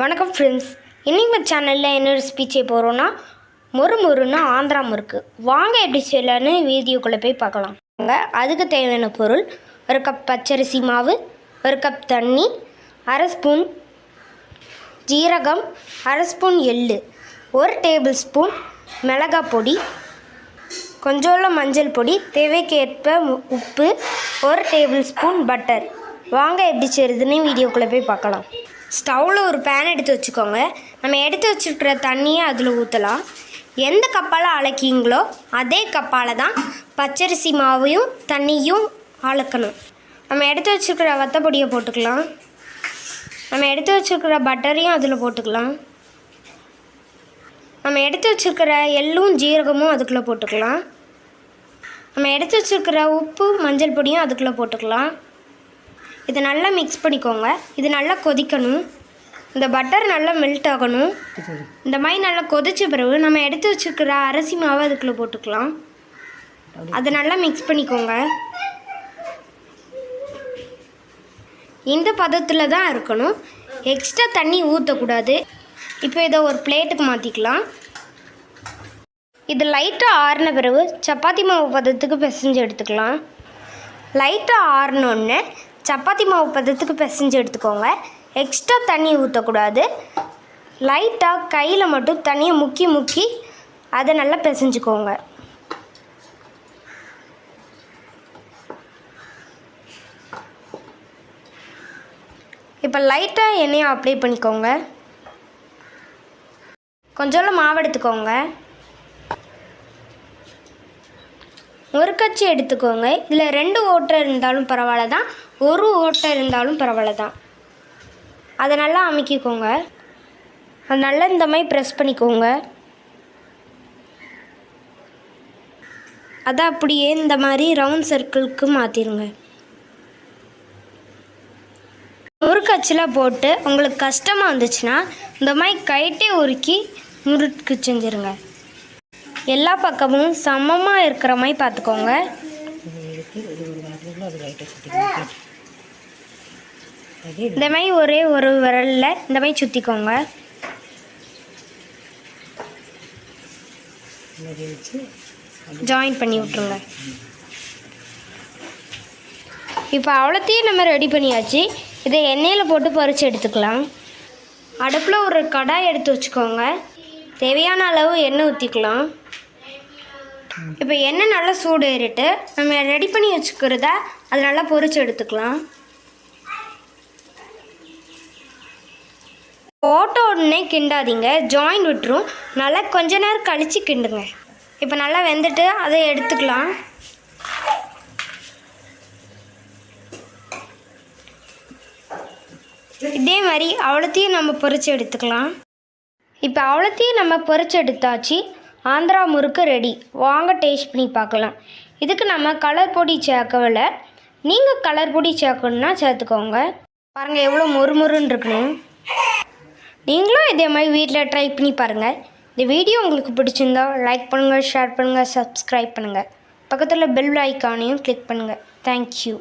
வணக்கம் ஃப்ரெண்ட்ஸ் இன்னைக்கு சேனலில் என்ன ரெசிபி செய்ய போகிறோன்னா மொறு மொறுன்னு ஆந்திரா முறுக்கு. வாங்க எப்படி செய்யலான்னு வீடியோக்குள்ளே போய் பார்க்கலாம். வாங்க அதுக்கு தேவையான பொருள் ஒரு கப் பச்சரிசி மாவு ஒரு கப் தண்ணி அரை ஸ்பூன் ஜீரகம் அரை ஸ்பூன் எள்ளு ஒரு டேபிள் ஸ்பூன் மிளகாய் பொடி கொஞ்சோள்ள மஞ்சள் பொடி தேவைக்கேற்ப உப்பு ஒரு டேபிள் ஸ்பூன் பட்டர் வாங்க எப்படி செய்கிறதுன்னு வீடியோக்குள்ளே போய் பார்க்கலாம். ஸ்டவ்வில் ஒரு பேன் எடுத்து வச்சுக்கோங்க. நம்ம எடுத்து வச்சுருக்கிற தண்ணியை அதில் ஊற்றலாம் எந்த கப்பால் அலக்கிங்களோ அதே கப்பால் தான் பச்சரிசி மாவையும் தண்ணியும் அளக்கணும் நம்ம எடுத்து வச்சுருக்கிற வத்தப்பொடியை போட்டுக்கலாம். நம்ம எடுத்து வச்சுருக்கிற பட்டரையும் அதில் போட்டுக்கலாம். நம்ம எடுத்து வச்சுருக்கிற எள்ளும் ஜீரகமும் அதுக்குள்ளே போட்டுக்கலாம். நம்ம எடுத்து வச்சுருக்கிற உப்பு மஞ்சள் பொடியும் அதுக்குள்ளே போட்டுக்கலாம். இதை நல்லா மிக்ஸ் பண்ணிக்கோங்க. இது நல்லா கொதிக்கணும். இந்த பட்டர் நல்லா மெல்ட் ஆகணும். இந்த மாதிரி நல்லா கொதிச்ச பிறகு நம்ம எடுத்து வச்சுருக்கிற அரிசி மாவை அதுக்குள்ளே போட்டுக்கலாம். அதை நல்லா மிக்ஸ் பண்ணிக்கோங்க. இந்த பதத்தில் தான் இருக்கணும். எக்ஸ்ட்ரா தண்ணி ஊற்றக்கூடாது இப்போ இதை ஒரு பிளேட்டுக்கு மாற்றிக்கலாம் இது லைட்டாக ஆறின பிறகு சப்பாத்தி மாவு பதத்துக்கு பிசைஞ்சு எடுத்துக்கலாம். லைட்டாக ஆறினோடனே சப்பாத்தி மாவு பதத்துக்கு பிசைஞ்சு எடுத்துக்கோங்க. எக்ஸ்ட்ரா தண்ணி ஊற்றக்கூடாது லைட்டாக கையில் மட்டும் தண்ணியை முக்கி முக்கி அதை நல்லா பிசைஞ்சுக்கோங்க. இப்போ லைட்டாக எண்ணெயை அப்ளை பண்ணிக்கோங்க. கொஞ்சோண்டு மாவு எடுத்துக்கோங்க. ஒரு கச்சி எடுத்துக்கோங்க. இதில் ரெண்டு ஓட்டை இருந்தாலும் பரவாயில்ல தான். ஒரு ஓட்டை இருந்தாலும் பரவாயில்ல தான் அதை நல்லா அமைக்கிக்கோங்க. அது நல்லா இந்த மாதிரி ப்ரெஸ் பண்ணிக்கோங்க. அதை அப்படியே இந்த மாதிரி ரவுண்ட் சர்க்கிளுக்கு மாற்றிடுங்க முறுக்கச்சில் போட்டு உங்களுக்கு கஷ்டமாக இருந்துச்சுன்னா இந்த மாதிரி கைட்டே உருக்கி முறுக்கு செஞ்சுருங்க. எல்லா பக்கமும் சமமாக இருக்கிற மாதிரி பார்த்துக்கோங்க. இந்த மாதிரி ஒரே ஒரு விரலில் இந்த மாதிரி சுற்றிக்கோங்க ஜாயின் பண்ணி விட்ருங்க இப்போ அவ்வளோத்தையும் நம்ம ரெடி பண்ணியாச்சு. இதை எண்ணெயில் போட்டு பொரிச்சு எடுத்துக்கலாம். அடுப்பில் ஒரு கடாய் எடுத்து வச்சுக்கோங்க. தேவையான அளவு எண்ணெய் ஊற்றிக்கலாம் இப்போ எண்ணெய் நல்லா சூடு ஏறிட்டு நம்ம ரெடி பண்ணி வச்சுக்கிறத அது நல்லா பொறிச்சு எடுத்துக்கலாம். போட்ட உடனே கிண்டாதீங்க ஜாயின் விட்டுரும். நல்லா கொஞ்ச நேரம் கழித்து கிண்டுங்க. இப்போ நல்லா வெந்துட்டு அதை எடுத்துக்கலாம். இதே மாதிரி அவ்வளோத்தையும் நம்ம பொரிச்சு எடுத்துக்கலாம். இப்போ அவ்வளோத்தையும் நம்ம பொறிச்சு எடுத்தாச்சு. ஆந்திரா முறுக்கு ரெடி. வாங்க டேஸ்ட் பண்ணி பார்க்கலாம். இதுக்கு நம்ம கலர் பொடி சேர்க்கவில்லை. நீங்கள் கலர் பொடி சேர்க்கணுன்னா சேர்த்துக்கோங்க. பாருங்கள் எவ்வளோ முறுமுறுன்னு இருக்கணும் நீங்களும் இதே மாதிரி வீட்டில் ட்ரை பண்ணி பாருங்கள் இந்த வீடியோ உங்களுக்கு பிடிச்சிருந்தா லைக் பண்ணுங்கள் ஷேர் பண்ணுங்கள் சப்ஸ்கிரைப் பண்ணுங்கள் பக்கத்தில் பெல் ஐக்கானையும் கிளிக் பண்ணுங்கள் தேங்க்யூ